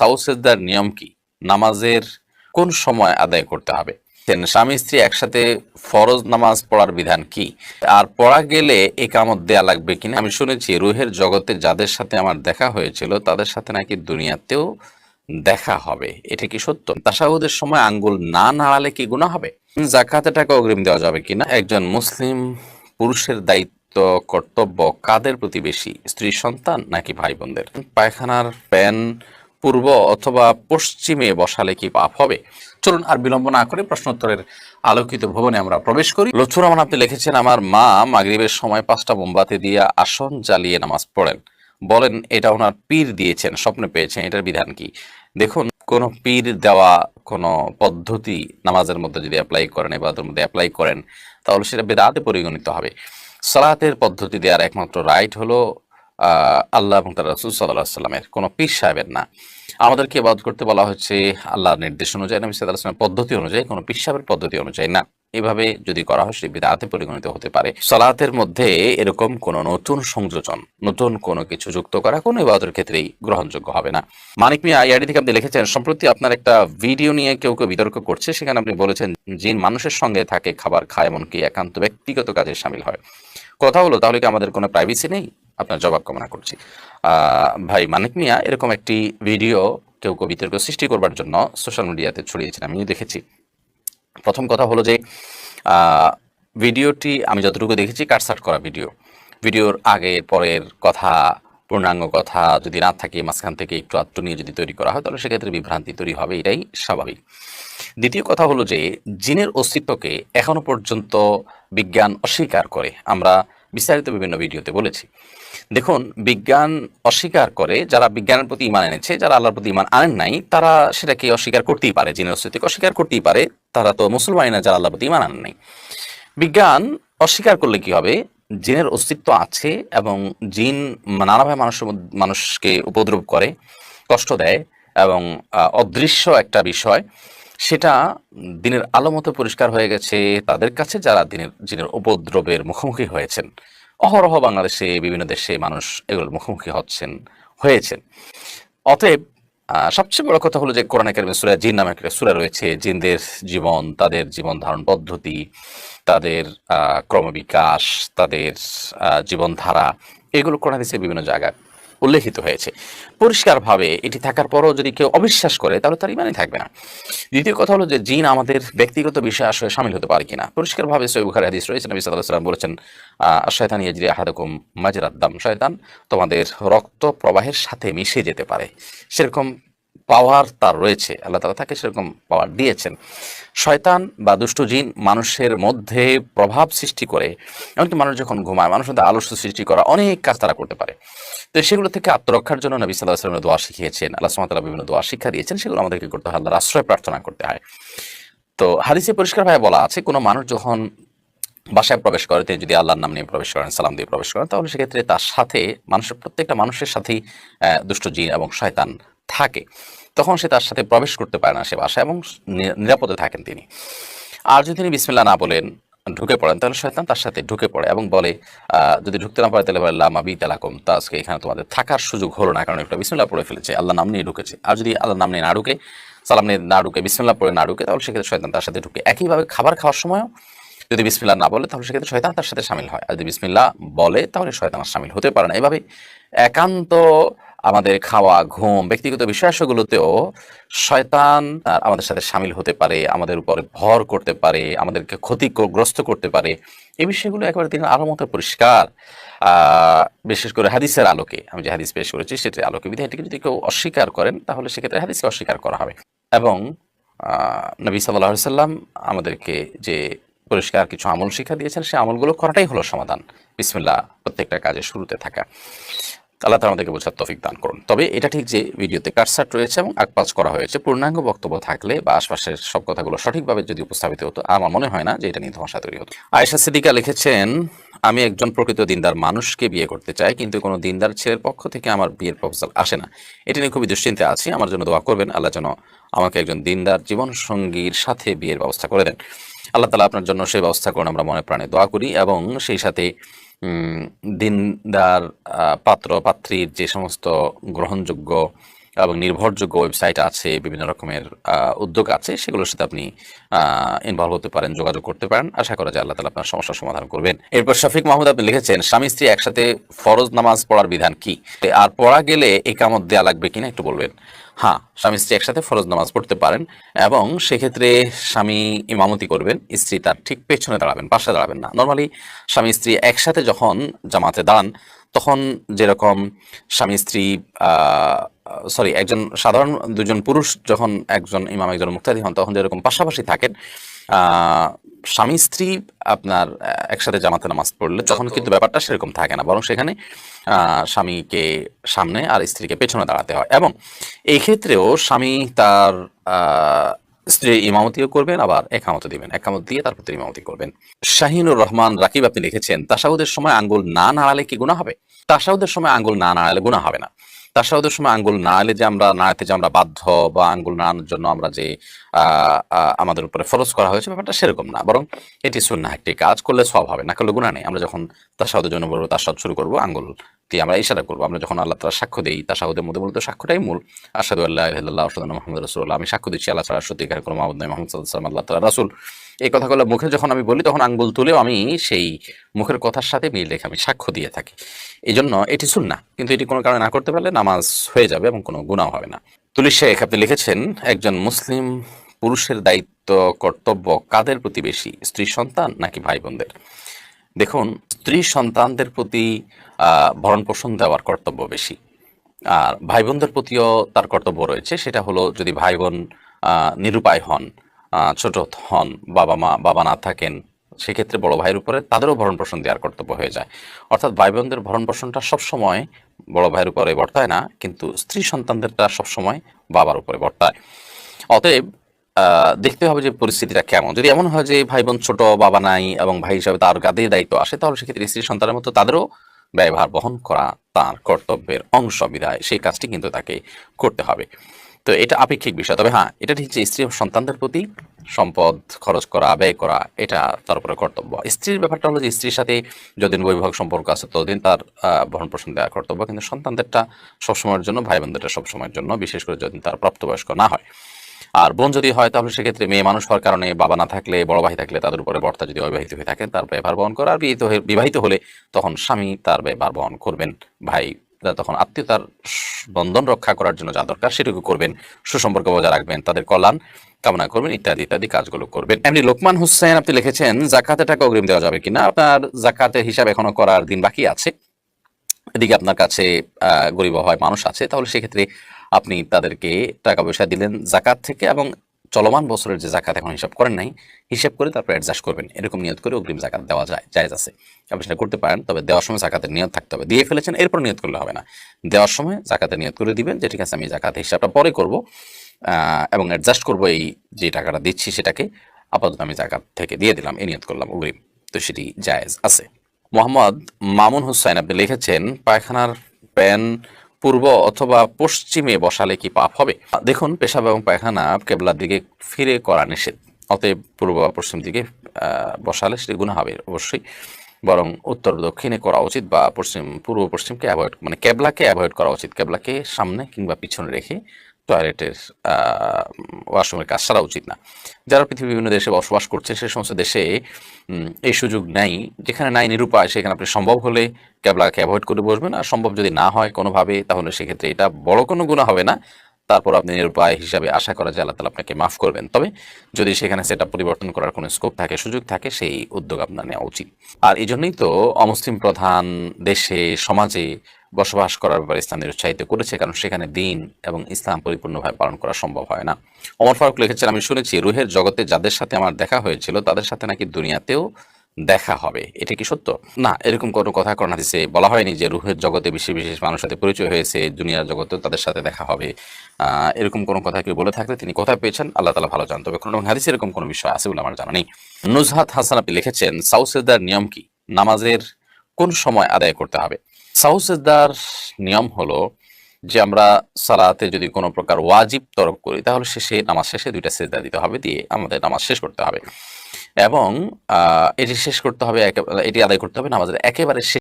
সাউসেজদার নিয়ম কি? নামাজের কোন সময় আদায় করতে হবে? স্বামী স্ত্রী একসাথে ফরজ নামাজ পড়ার বিধান কি? আর পড়া গেলে একামত দেয়া লাগবে কিনা? আমি শুনেছি রুহের জগতে যাদের সাথে আমার দেখা হয়েছিল, তাদের সাথে নাকি দুনিয়াতেও দেখা হবে। এটা কি সত্য? তাসাহুদের সময় আঙ্গুল না নাড়ালে কি গুণা হবে? জাকাতে টাকা অগ্রিম দেওয়া যাবে কিনা? একজন মুসলিম পুরুষের দায়িত্ব, কর্তব্য কাদের প্রতি বেশি? স্ত্রী, সন্তান নাকি ভাই বোনদের পায়খানার প্যান পূর্ব অথবা পশ্চিমে বসালে কি পাপ হবে? চলুন আর বিলম্ব না করে প্রশ্নোত্তরের আলোকিত ভবনে আমরা প্রবেশ করি। লচ্ছুর রহমান আপনি লিখেছেন, আমার মা মাগরিবের সময় পাঁচটা মোমবাতি দিয়ে আসন জ্বালিয়ে নামাজ পড়েন। বলেন, এটা ওনার পীর দিয়েছেন, স্বপ্নে পেয়েছেন, এটার বিধান কি? দেখুন, কোন পীর দেওয়া কোন পদ্ধতি নামাজের মধ্যে যদি অ্যাপ্লাই করেন এবাদের মধ্যে অ্যাপ্লাই করেন, তাহলে সেটা বেদাতে পরিগণিত হবে। সালাতের পদ্ধতি দেওয়ার একমাত্র রাইট হলো আল্লাহ এবং তার রসুল সাল্লাহ সাল্লামের কোনো পীর সাহেবের না। আমাদেরকে বাদ করতে বলা হচ্ছে আল্লাহর নির্দেশ অনুযায়ী, নবী সাল্লাহ সাল্লামের পদ্ধতি অনুযায়ী, কোনো পীর সাহেবের পদ্ধতি অনুযায়ী না। এভাবে যদি করা হয় সেটি বিদাতে পরিগণিত হতে পারে। সালাতের মধ্যে এরকম কোন নতুন সংযোজন, নতুন কোনো কিছু যুক্ত করা কোনো ইবাদতের ক্ষেত্রেই গ্রহণযোগ্য হবে না। মানিক মিয়া আইআইডি থেকে আপনি লিখেছেন, সম্প্রতি আপনার একটা ভিডিও নিয়ে কেউ কেউ বিতর্ক করছে, সেখানে আপনি বলেছেন, জিন মানুষের সঙ্গে থাকে, খাবার খায়, এমনকি একান্ত ব্যক্তিগত কাজে সামিল হয়। কথা হলো, তাহলে কি আমাদের কোনো প্রাইভেসি নেই? আপনার জবাব কামনা করছি। ভাই মানিক মিয়া, এরকম একটি ভিডিও কেউ কেউ বিতর্ক সৃষ্টি করবার জন্য সোশ্যাল মিডিয়াতে ছড়িয়েছেন আমি দেখেছি। প্রথম কথা হলো যে ভিডিওটি আমি যতটুকু দেখেছি কাটসাট করা ভিডিও। ভিডিওর আগের পরের কথা, পূর্ণাঙ্গ কথা যদি না থাকে, মাঝখান থেকে একটু আত্ম নিয়ে যদি তৈরি করা হয়, তাহলে সেক্ষেত্রে বিভ্রান্তি তৈরি হবে, এটাই স্বাভাবিক। দ্বিতীয় কথা হলো যে, জিনের অস্তিত্বকে এখনও পর্যন্ত বিজ্ঞান অস্বীকার করে। আমরা বিস্তারিত বিভিন্ন ভিডিওতে বলেছি। দেখুন, বিজ্ঞান অস্বীকার করে যারা বিজ্ঞানের প্রতি ইমান এনেছে, যারা আল্লাহর প্রতি ইমান আনেন নাই, তারা সেটাকে অস্বীকার করতেই পারে, জিনের অস্তিত্বকে অস্বীকার করতেই পারে, তারা তো মুসলমানই না যারা আল্লাহর প্রতি ইমান আনেন নাই। বিজ্ঞান অস্বীকার করলে কি হবে? জিনের অস্তিত্ব আছে এবং জিন নানাভাবে মানুষের মানুষকে উপদ্রব করে, কষ্ট দেয় এবং অদৃশ্য একটা বিষয়। সেটা দিনের আলো মতো পরিষ্কার হয়ে গেছে। তাদের কাছে যারা দিনের জিনের উপদ্রবের মুখোমুখি হয়েছেন, অহরহ বাংলাদেশে, বিভিন্ন দেশে মানুষ এগুলোর মুখোমুখি হচ্ছেন, হয়েছেন। অতএব সবচেয়ে বড় কথা হলো যে কোরআন একাডেমি সুরা জিন নামে একটা সুরা রয়েছে। জিনদের জীবন, তাদের জীবন ধারণ পদ্ধতি, তাদের ক্রমবিকাশ, তাদের জীবনধারা, এগুলো কোরআন হাদিসের বিভিন্ন জায়গায় উল্লেখিত হয়েছে। পরিষ্কারভাবে এটি থাকার পরও যদি কেউ অবিশ্বাস করে, তাহলে তার ইমানই থাকবে না। দ্বিতীয় কথা হলো যে, জিন আমাদের ব্যক্তিগত বিষয়ে আসলে সামিল হতে পারে কিনা। পরিষ্কারভাবে সৈয়দ বুখারী হাদিস রয়েছে। নবী সাল্লাহ সাল্লাম বলেছেন শয়তান ইয়াজরি আহাদাকুম মাজিরাদ্দাম। শয়তান তোমাদের রক্ত প্রবাহের সাথে মিশে যেতে পারে। সেরকম পাওয়ার তার রয়েছে, আল্লাহ তালা তাকে সেরকম পাওয়ার দিয়েছেন। শয়তান বা দুষ্ট জিন মানুষের মধ্যে প্রভাব সৃষ্টি করে, এমনকি মানুষ যখন ঘুমায়, মানুষের মধ্যে আলস্য সৃষ্টি করা অনেক কাজ তারা করতে পারে। তো সেগুলো থেকে আত্মরক্ষার জন্য নবী সাল্লাহ সাল্লামের দোয়া শিখিয়েছেন, আল্লাহ সুমাতালা বিভিন্ন দোয়া শিক্ষা দিয়েছেন, সেগুলো আমাদেরকে করতে হয়, আল্লাহর আশ্রয় প্রার্থনা করতে হয়। তো হাদিসে পরিষ্কারভাবে বলা আছে, কোনো মানুষ যখন বাসায় প্রবেশ করে, তিনি যদি আল্লাহর নাম নিয়ে প্রবেশ করেন, সালাম দিয়ে প্রবেশ করেন, তাহলে সেক্ষেত্রে তার সাথে মানুষের প্রত্যেকটা মানুষের সাথেই দুষ্ট জিন এবং শয়তান থাকে। তখন সে তার সাথে প্রবেশ করতে পারে না সে বাসায় এবং নিরাপদে থাকেন তিনি। আর যদি তিনি বিসমিল্লা না বলেন, ঢুকে পড়েন, তাহলে শয়তান তার সাথে ঢুকে পড়ে এবং বলে যদি ঢুকতে না পারে তাহলে বলে, লামা বি তালাকুম তা আজকে এখানে তোমাদের থাকার সুযোগ হলো না, কারণ একটা বিসমিল্লা পড়ে ফেলেছে আল্লাহ নাম নিয়ে ঢুকেছে। আর যদি আল্লাহ নাম নিয়ে না ঢুকে, সালাম নিয়ে না ঢুকে বিসমিল্লা পড়ে না ঢুকে, তাহলে সেক্ষেত্রে শয়তান তার সাথে ঢুকে। একইভাবে খাবার খাওয়ার সময়ও যদি বিসমিল্লা না বলে, তাহলে সেক্ষেত্রে শয়তান তার সাথে সামিল হয়। আর যদি বিসমিল্লা বলে, তাহলে শয়তান সামিল হতে পারে না। এভাবে একান্ত আমাদের খাওয়া, ঘুম, ব্যক্তিগত বিষয়াংশগুলোতেও শয়তান আমাদের সাথে সামিল হতে পারে, আমাদের উপরে ভর করতে পারে, আমাদেরকে ক্ষতিগ্রস্ত করতে পারে। এই বিষয়গুলো একবারে তিনি আরও মতো পরিষ্কার। বিশেষ করে হাদিসের আলোকে। আমি যে হাদিস পেশ করেছি সেটির আলোকে বিধায় এটিকে যদি কেউ অস্বীকার করেন, তাহলে সেক্ষেত্রে হাদিসকে অস্বীকার করা হবে। এবং নবী সাল্লাহ সাল্লাম আমাদেরকে যে পরিষ্কার কিছু আমল শিক্ষা দিয়েছেন সেই আমলগুলো করাটাই হলো সমাধান। বিসমিল্লাহ, প্রত্যেকটা কাজের শুরুতে থাকা। আল্লাহ আমাদেরকে বোঝার তফিক দান করুন। তবে এটা ঠিক যে ভিডিওতে কাটসাট রয়েছে এবং আকপাজ করা হয়েছে, পূর্ণাঙ্গ বক্তব্য থাকলে বা আশপাশের সব কথাগুলো সঠিকভাবে যদি উপস্থাপিত হতো, আমার মনে হয় না যে এটা নিয়ে ধমসা তৈরি হতো। আয়েশা সিদ্দিকা লিখেছেন, আমি একজন প্রকৃত দিনদার, মানুষকে বিয়ে করতে চাই, কিন্তু কোনো দিনদার ছেলের পক্ষ থেকে আমার বিয়ের প্রপোজাল আসে না। এটা নিয়ে খুবই দুশ্চিন্তা আছি, আমার জন্য দোয়া করবেন, আল্লাহ যেন আমাকে একজন দিনদার জীবন সঙ্গীর সাথে বিয়ের ব্যবস্থা করে দেন। আল্লাহ তালা আপনার জন্য সেই ব্যবস্থা করুন, আমরা মনে প্রাণে দোয়া করি এবং সেই সাথে দিনদার পাত্র পাত্রীর যে সমস্ত গ্রহণযোগ্য এবং নির্ভরযোগ্য ওয়েবসাইট আছে, বিভিন্ন রকমের উদ্যোগ আছে, সেগুলোর সাথে আপনি ইনভলভ হতে পারেন, যোগাযোগ করতে পারেন। আশা করা যায় আল্লাহ তালা আপনার সমস্যার সমাধান করবেন। এরপর শফিক মাহমুদ আপনি লিখেছেন, স্বামী স্ত্রী একসাথে ফরজ নামাজ পড়ার বিধান কি? আর পড়া গেলে একামত দেয়া লাগবে কিনা একটু বলবেন। হ্যাঁ স্বামী স্ত্রী একসাথে ফরজ নামাজ পড়তে পারেন এবং সেক্ষেত্রে স্বামী ইমামতি করবেন, স্ত্রী তার ঠিক পেছনে দাঁড়াবেন, পাশে দাঁড়াবেন না। নর্মালি স্বামী স্ত্রী একসাথে যখন জামাতে দাঁড়ান, তখন যেরকম স্বামী স্ত্রী সরি একজন সাধারণ দুজন পুরুষ যখন একজন ইমাম একজন মুক্তাদি হন তখন যেরকম পাশাপাশি থাকেন আহ, স্বামী স্ত্রী আপনার একসাথে জামাতে নামাজ পড়লে তখন কিন্তু ব্যাপারটা সেরকম থাকে না। বরং সেখানে আহ, স্বামীকে সামনে আর স্ত্রীকে পেছনে দাঁড়াতে হয়। এবং এই ক্ষেত্রেও স্বামী তার আহ, স্ত্রী ইমামতিও করবেন আবার একামত দিবেন। একামত দিয়ে তারপর তিনি ইমামতি করবেন। শাহিনুর রহমান রাকিব আপনি লিখেছেন তাসাউদের সময় আঙ্গুল না নাড়ালে কি গুণা হবে? তাসাউদের সময় আঙ্গুল না নাড়ালে গুণা হবে না। তাসাউদের সময় আঙ্গুল না এলে যে আমরা নাড়াতে যে আমরা বাধ্য বা আঙ্গুল নাড়ানোর জন্য আমরা যে আমাদের উপরে ফরজ করা হয়েছে, ব্যাপারটা সেরকম না। বরং এটি সুন্না একটি কাজ, করলে সব হবে, না করলে গুণা নেই। আমরা যখন তাসাউদের জন্য বলব তাসাউদ শুরু করব, আঙ্গুল দিয়ে আমরা ইশারা করব। আমরা যখন আল্লাহ তালা সাক্ষ্য দিই তার তাসাউদের মধ্যে মূলত সাক্ষ্যটাই মূল। আসাদু আল্লাহ আসাদ মোহাম্মদ রসুল্লাহ আমি সাক্ষ্য দিচ্ছি আল্লাহ তালা সত্যিকার মাহমুদ নয় মোহাম্মদ সাল্লাম আল্লাহ তালা রাসুল। এই কথাগুলো মুখে যখন আমি বলি, তখন আঙ্গুল তুলেও আমি সেই মুখের কথার সাথে মিল রেখে আমি সাক্ষ্য দিয়ে থাকি। এই জন্য এটি শুননা কিন্তু এটি কোনো কারণে না করতে পারলে নামাজ হয়ে যাবে এবং কোনো গুণাও হবে না। তুলি শেখ, আপনি লিখেছেন, একজন মুসলিম পুরুষের দায়িত্ব, কর্তব্য কাদের প্রতি বেশি, স্ত্রী সন্তান নাকি ভাই বোনদের দেখুন, স্ত্রী সন্তানদের প্রতি ভরণ পোষণ দেওয়ার কর্তব্য বেশি। আর ভাই বোনদের প্রতিও তার কর্তব্য রয়েছে। সেটা হলো যদি ভাই বোন নিরুপায় হন ছোট হন, বাবা মা, বাবা না থাকেন, সেক্ষেত্রে বড় ভাইয়ের উপরে তাদেরও ভরণ পোষণ দেওয়ার কর্তব্য হয়ে যায়। অর্থাৎ ভাই বোনদের ভরণ পোষণটা সবসময় বড় ভাইয়ের উপরে বর্তায় না, কিন্তু স্ত্রী সন্তানদেরটা সবসময় বাবার উপরে বর্তায়। অতএব দেখতে হবে যে পরিস্থিতিটা কেমন। যদি এমন হয় যে ভাই বোন ছোট, বাবা নাই এবং ভাই হিসাবে তার গাদে দায়িত্ব আসে, তাহলে সেক্ষেত্রে স্ত্রী সন্তানের মতো তাদেরও ব্যয়ভার বহন করা তার কর্তব্যের অংশ বিধায়। সেই কাজটি কিন্তু তাকে করতে হবে। তো এটা আপেক্ষিক বিষয়। তবে হ্যাঁ এটা ঠিক যে স্ত্রী সন্তানদের প্রতি সম্পদ খরচ করা ব্যয় করা, এটা তার উপরে কর্তব্য। স্ত্রীর ব্যাপারটা হলো যে স্ত্রীর সাথে যদিন বৈবাহিক সম্পর্ক আছে, ততদিন তার ভরণ পোষণ দেওয়া কর্তব্য। কিন্তু সন্তানদেরটা সবসময়ের জন্য ভাই বোনদেরটা সবসময়ের জন্য, বিশেষ করে যতদিন তার প্রাপ্তবয়স্ক না হয়। আর বোন যদি হয়, তাহলে সেক্ষেত্রে মেয়ে মানুষ হওয়ার কারণে বাবা না থাকলে, বড় ভাই থাকলে তাদের উপরে বর্তা যদি অবিবাহিত হয়ে থাকেন তার ব্যবহার বহন করা। আর বিবাহিত হয়ে, বিবাহিত হলে তখন স্বামী তার ব্যবহার বহন করবেন ভাই তখন আত্মীয়তার বন্ধন রক্ষা করার জন্য যা দরকার সেটুকু করবেন, সুসম্পর্ক বজায় রাখবেন, তাদের কল্যাণ কামনা করবেন, ইত্যাদি ইত্যাদি কাজগুলো করবেন। এমনি লোকমান হোসেন, আপনি লিখেছেন, জাকাতে টাকা অগ্রিম দেওয়া যাবে কিনা? আপনার জাকাতের হিসাব এখনও করার দিন বাকি আছে। এদিকে আপনার কাছে গরিব হয় মানুষ আছে, তাহলে সেক্ষেত্রে আপনি তাদেরকে টাকা পয়সা দিলেন জাকাত থেকে এবং চলমান বছরের যে জাকাত এখন হিসাব করেন নাই, হিসাব করে তারপর অ্যাডজাস্ট করবেন। এরকম নিয়ত করে অগ্রিম জাকাত দেওয়া যায়, জায়েজ আছে। আপনি সেটা করতে পারেন, তবে দেওয়ার সময় জাকাতের নিয়ত থাকতে হবে। দিয়ে ফেলেছেন, এরপর নিয়ত করলে হবে না। দেওয়ার সময় জাকাতের নিয়ত করে দিবেন যে, ঠিক আছে, আমি জাকাত হিসাবটা পরে করব এবং অ্যাডজাস্ট করব এই যে টাকাটা দিচ্ছি সেটাকে, আপাতত আমি জাকাত থেকে দিয়ে দিলাম, এই নিয়ত করলাম, অগ্রিম। তো সেটি জায়েজ আছে। মোহাম্মদ মামুন হুসাইন আপনি লিখেছেন, পায়খানার প্যান পূর্ব অথবা পশ্চিমে বসালে কি পাপ হবে? দেখুন, পেশাব এবং পায়খানা কেবলার দিকে ফিরে করা নিষেধ। অতএব পূর্ব বা পশ্চিম দিকে বসালে সেটি গুণা হবে অবশ্যই। বরং উত্তর দক্ষিণে করা উচিত বা পশ্চিম, পূর্ব পশ্চিমকে অ্যাভয়েড মানে কেবলাকে অ্যাভয়েড করা উচিত। কেবলাকে সামনে কিংবা পিছনে রেখে টয়লেটের ওয়াশরুমের কাজ সারা উচিত না। যারা পৃথিবীর বিভিন্ন দেশে বসবাস করছে, সে সমস্ত দেশে এই সুযোগ নাই। যেখানে নাই নিরুপায়, সেখানে আপনি সম্ভব হলে ক্যাবলাকে অ্যাভয়েড করে বসবেন। আর সম্ভব যদি না হয় কোনোভাবে, তাহলে সেক্ষেত্রে এটা বড় কোনো গুণা হবে না। তারপর আপনি নিরুপায় হিসাবে আশা করা যায় আল্লাহ তালা আপনাকে মাফ করবেন। তবে যদি সেখানে সেটা পরিবর্তন করার কোনো স্কোপ থাকে, সুযোগ থাকে, সেই উদ্যোগ আপনার নেওয়া উচিত। আর এই জন্যই তো অমুসলিম প্রধান দেশে, সমাজে বসবাস করার ব্যাপারে ইসলাম নিরুৎসাহিত করেছে, কারণ সেখানে দিন এবং ইসলাম পরিপূর্ণভাবে পালন করা সম্ভব হয় না। অমর ফারুক লিখেছেন, আমি শুনেছি রুহের জগতে যাদের সাথে আমার দেখা হয়েছিল, তাদের সাথে নাকি দুনিয়াতেও দেখা হবে। এটা কি সত্য? না, এরকম কোনো কথা করোনা দিছে বলা হয়নি যে রুহের জগতে বিশেষ বিশেষ মানুষের সাথে পরিচয় হয়েছে, দুনিয়ার জগতেও তাদের সাথে দেখা হবে। এরকম কোনো কথা কেউ বলে থাকলে তিনি কোথায় পেয়েছেন? আল্লাহ তালা ভালো জানতে হবে কোনো হাদিসে এরকম কোনো বিষয় আছে বলে আমার জানা নেই। নুজহাত হাসান আপনি লিখেছেন, সাউসেদার নিয়ম কি? নামাজের কোন সময় আদায় করতে হবে? সাউসেদার নিয়ম হলো যে আমরা সালাতে যদি কোনো প্রকার ওয়াজিব তরক করি, তাহলে শেষে নামাজ শেষে দুইটা সেজদা দিতে হবে দিয়ে আমাদের নামাজ শেষ করতে হবে। এবং এটি শেষ করতে হবে এটি আদায় করতে হবে নামাজের একেবারে